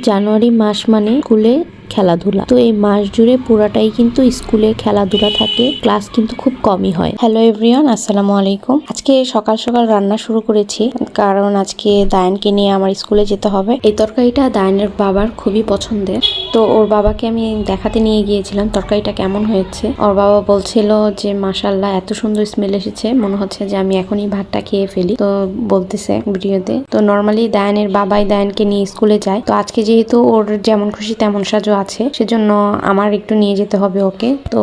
জানুয়ারি মাস মানে স্কুলে খেলাধুলা। তো এই মাস জুড়ে পুরাটাই কিন্তু স্কুলে খেলাধুলা থাকে, ক্লাস কিন্তু খুব কমই হয়। হ্যালো এভরিওয়ান আসসালামু আলাইকুম। আজকে সকাল সকাল রান্না শুরু করেছি, কারণ আজকে দায়ানকে নিয়ে আমার স্কুলে যেতে হবে। এই তরকারিটা দায়নের বাবার খুবই পছন্দের। তো ওর বাবাকে আমি দেখাতে নিয়ে গিয়েছিলাম তরকারিটা কেমন হয়েছে। ওর বাবা বলছিল যে মাসাল্লাহ এত সুন্দর স্মেল এসেছে। মনে হচ্ছে যে আমি এখনই ভাতটা খেয়ে ফেলি। তো বলতেছে ভিডিওতে। তো নর্মালি দায়ানের বাবাই দায়ানকে নিয়ে স্কুলে যায়। তো আজকে যেহেতু ওর যেমন খুশি তেমন সাজো আছে, সেজন্য আমার একটু নিয়ে যেতে হবে ওকে। তো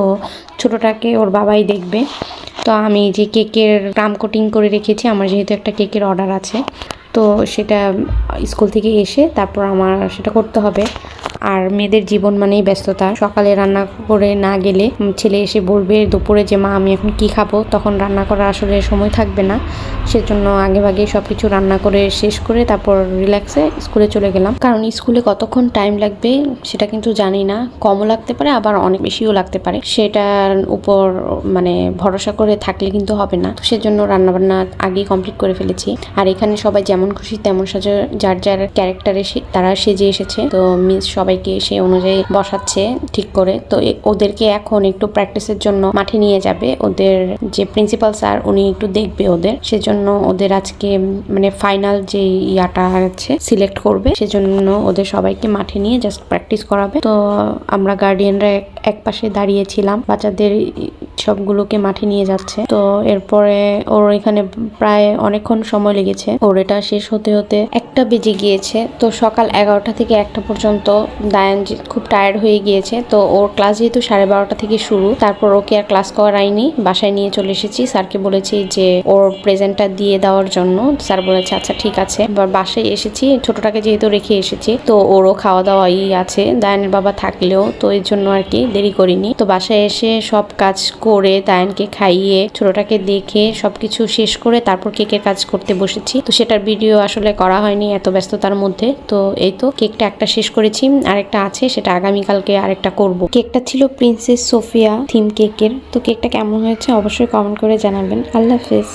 ছোটটাকে ওর বাবাই দেখবে। তো আমি যে কেকের ক্রাম কোটিং করে রেখেছি, আমার যেহেতু একটা কেকের অর্ডার আছে, তো সেটা স্কুল থেকে এসে তারপর আমার সেটা করতে হবে। আর মেয়েদের জীবন মানেই ব্যস্ততা। সকালে রান্না করে না গেলে ছেলে এসে বলবে দুপুরে যে, মা, আমি এখন কি খাব? তখন রান্না করার আসলে সময় থাকবে না। সেজন্য আগে ভাগে সব কিছু রান্না করে শেষ করে তারপর রিল্যাক্সে স্কুলে চলে গেলাম। কারণ স্কুলে কতক্ষণ টাইম লাগবে সেটা কিন্তু জানি না। কমও লাগতে পারে, আবার অনেক বেশিও লাগতে পারে। সেটার উপর মানে ভরসা করে থাকলে কিন্তু হবে না। তো সেজন্য রান্নাবান্না আগেই কমপ্লিট করে ফেলেছি। আর এখানে সবাই যেমন খুশি তেমন সাজে, যার যার ক্যারেক্টারে তারা সেজে এসেছে। তো মিস সবাইকে সে অনুযায়ী বসাচ্ছে ঠিক করে। তো ওদেরকে এখন একটু প্র্যাকটিসের জন্য মাঠে নিয়ে যাবে। ওদের যে প্রিন্সিপাল স্যার উনি একটু দেখবে ওদের। সেজন্য ওদের আজকে মানে ফাইনাল যে ইয়াটা আছে সিলেক্ট করবে। সেজন্য ওদের সবাইকে মাঠে নিয়ে জাস্ট প্র্যাকটিস করাবে। তো আমরা গার্ডিয়ানরা এক পাশে দাঁড়িয়েছিলাম বাচ্চাদের সবগুলোকে মাঠে নিয়ে যাচ্ছে। তো এরপরে ওর এখানে প্রায় অনেকক্ষণ সময় লেগেছে। ওর এটা শেষ হতে হতে একটা বেজে গিয়েছে। তো সকাল এগারোটা থেকে একটা পর্যন্ত দায়ান খুব টায়ার্ড হয়ে গিয়েছে। তো ওর ক্লাস যেহেতু সাড়ে বারোটা থেকে শুরু, তারপর ওকে আর ক্লাস করাইনি বাসায় নিয়ে চলে এসেছি। স্যারকে বলেছি যে ওর প্রেজেন্টটা দিয়ে দেওয়ার জন্য। স্যার বলেছে আচ্ছা ঠিক আছে। এবার বাসায় এসেছি। ছোটটাকে যেহেতু রেখে এসেছি, তো ওরও খাওয়া দাওয়াই আছে। দায়ানের বাবা থাকলেও, তো এর জন্য আর কি দেরি করিনি। তো বাসায় এসে সব কাজ করে তায়নকে খাইয়ে ছোটটাকে দেখে সবকিছু শেষ করে তারপর কেকের কাজ করতে বসেছি। তো সেটার ভিডিও আসলে করা হয়নি এত ব্যস্ততার মধ্যে। তো এই তো কেকটা একটা শেষ করেছি। আরেকটা আছে, সেটা আগামীকালকে আরেকটা করব। কেকটা ছিল প্রিন্সেস সোফিয়া থিম কেকের। তো কেকটা কেমন হয়েছে অবশ্যই কমেন্ট করে জানাবেন। আল্লাহ হাফেজ।